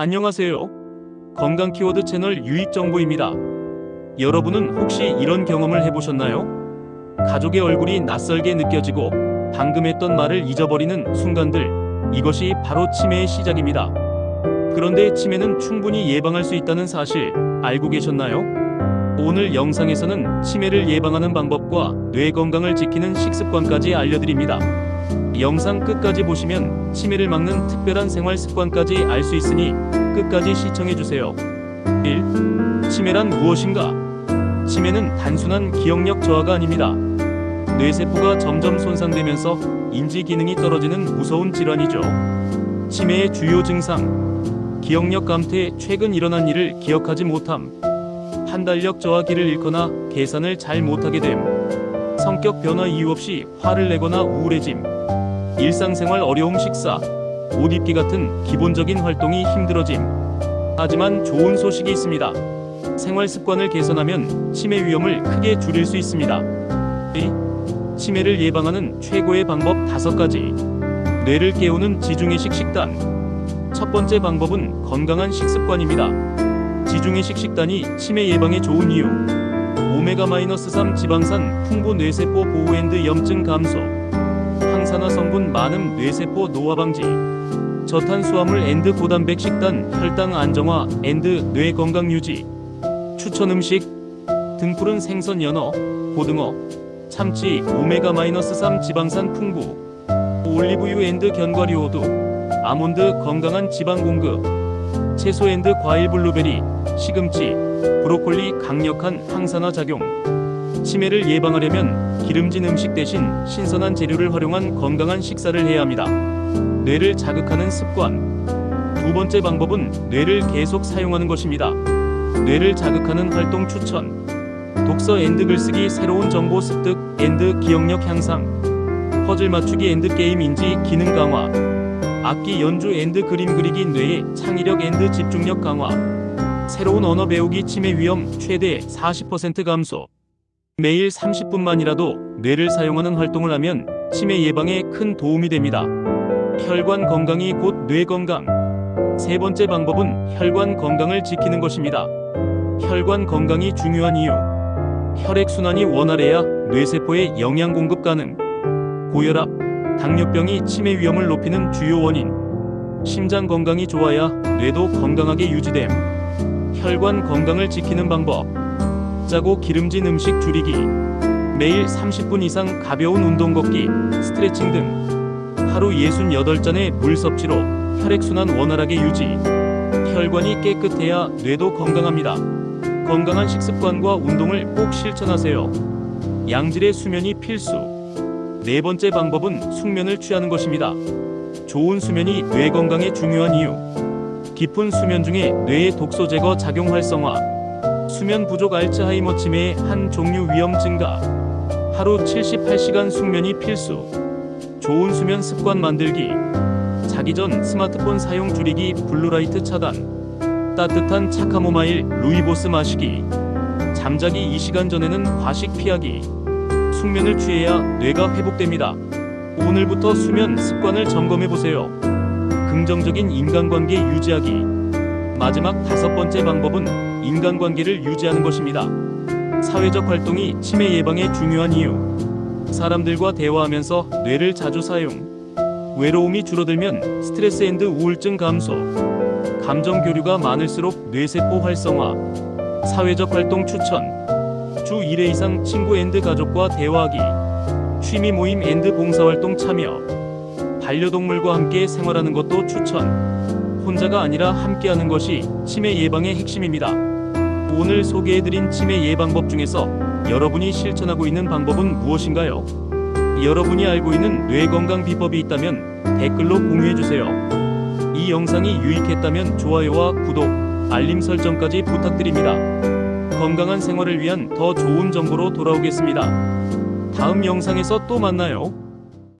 안녕하세요. 건강 키워드 채널 유익 정보입니다. 여러분은 혹시 이런 경험을 해보셨나요? 가족의 얼굴이 낯설게 느껴지고 방금 했던 말을 잊어버리는 순간들. 이것이 바로 치매의 시작입니다. 그런데 치매는 충분히 예방할 수 있다는 사실 알고 계셨나요? 오늘 영상에서는 치매를 예방하는 방법과 뇌 건강을 지키는 식습관까지 알려드립니다. 영상 끝까지 보시면 치매를 막는 특별한 생활 습관까지 알 수 있으니 끝까지 시청해주세요. 1. 치매란 무엇인가? 치매는 단순한 기억력 저하가 아닙니다. 뇌세포가 점점 손상되면서 인지 기능이 떨어지는 무서운 질환이죠. 치매의 주요 증상. 기억력 감퇴, 최근 일어난 일을 기억하지 못함. 판단력 저하기를 잃거나 계산을 잘 못하게 됨. 성격 변화 이유 없이 화를 내거나 우울해짐. 일상생활 어려움 식사, 옷 입기 같은 기본적인 활동이 힘들어짐. 하지만 좋은 소식이 있습니다. 생활 습관을 개선하면 치매 위험을 크게 줄일 수 있습니다. 2. 치매를 예방하는 최고의 방법 5가지. 뇌를 깨우는 지중해식 식단. 첫 번째 방법은 건강한 식습관입니다. 지중해식 식단이 치매 예방에 좋은 이유. 오메가-3 지방산 풍부 뇌세포 보호 앤드 염증 감소. 항산화 성분 많음 뇌세포 노화 방지. 저탄수화물 앤드 고단백 식단 혈당 안정화 앤드 뇌 건강 유지. 추천 음식 등푸른 생선 연어, 고등어, 참치 오메가-3 지방산 풍부. 올리브유 앤드 견과류 호두. 아몬드 건강한 지방 공급. 채소 앤드 과일 블루베리, 시금치, 브로콜리 강력한 항산화 작용. 치매를 예방하려면 기름진 음식 대신 신선한 재료를 활용한 건강한 식사를 해야 합니다. 뇌를 자극하는 습관. 두 번째 방법은 뇌를 계속 사용하는 것입니다. 뇌를 자극하는 활동 추천. 독서 앤드 글쓰기 새로운 정보 습득 앤드 기억력 향상. 퍼즐 맞추기 앤드 게임 인지 기능 강화. 악기 연주 앤드 그림 그리기 뇌의 창의력 앤드 집중력 강화. 새로운 언어 배우기 치매 위험 최대 40% 감소. 매일 30분만이라도 뇌를 사용하는 활동을 하면 치매 예방에 큰 도움이 됩니다. 혈관 건강이 곧 뇌 건강. 세 번째 방법은 혈관 건강을 지키는 것입니다. 혈관 건강이 중요한 이유. 혈액 순환이 원활해야 뇌세포에 영양 공급 가능. 고혈압, 당뇨병이 치매 위험을 높이는 주요 원인. 심장 건강이 좋아야 뇌도 건강하게 유지됨. 혈관 건강을 지키는 방법. 짜고 기름진 음식 줄이기. 매일 30분 이상 가벼운 운동 걷기, 스트레칭 등. 하루 68잔의 물 섭취로 혈액순환 원활하게 유지. 혈관이 깨끗해야 뇌도 건강합니다. 건강한 식습관과 운동을 꼭 실천하세요. 양질의 수면이 필수. 네 번째 방법은 숙면을 취하는 것입니다. 좋은 수면이 뇌 건강에 중요한 이유. 깊은 수면 중에 뇌의 독소 제거 작용 활성화. 수면 부족 알츠하이머 치매의 한 종류 위험 증가. 하루 78시간 숙면이 필수. 좋은 수면 습관 만들기. 자기 전 스마트폰 사용 줄이기 블루라이트 차단. 따뜻한 차카모마일 루이보스 마시기. 잠자기 2시간 전에는 과식 피하기. 숙면을 취해야 뇌가 회복됩니다. 오늘부터 수면 습관을 점검해 보세요. 긍정적인 인간관계 유지하기. 마지막 다섯 번째 방법은 인간관계를 유지하는 것입니다. 사회적 활동이 치매 예방에 중요한 이유. 사람들과 대화하면서 뇌를 자주 사용. 외로움이 줄어들면 스트레스 앤드 우울증 감소. 감정 교류가 많을수록 뇌세포 활성화. 사회적 활동 추천. 주 1회 이상 친구 앤드 가족과 대화하기. 취미 모임 앤드 봉사활동 참여. 반려동물과 함께 생활하는 것도 추천. 혼자가 아니라 함께하는 것이 치매 예방의 핵심입니다. 오늘 소개해드린 치매 예방법 중에서 여러분이 실천하고 있는 방법은 무엇인가요? 여러분이 알고 있는 뇌 건강 비법이 있다면 댓글로 공유해주세요. 이 영상이 유익했다면 좋아요와 구독, 알림 설정까지 부탁드립니다. 건강한 생활을 위한 더 좋은 정보로 돌아오겠습니다. 다음 영상에서 또 만나요.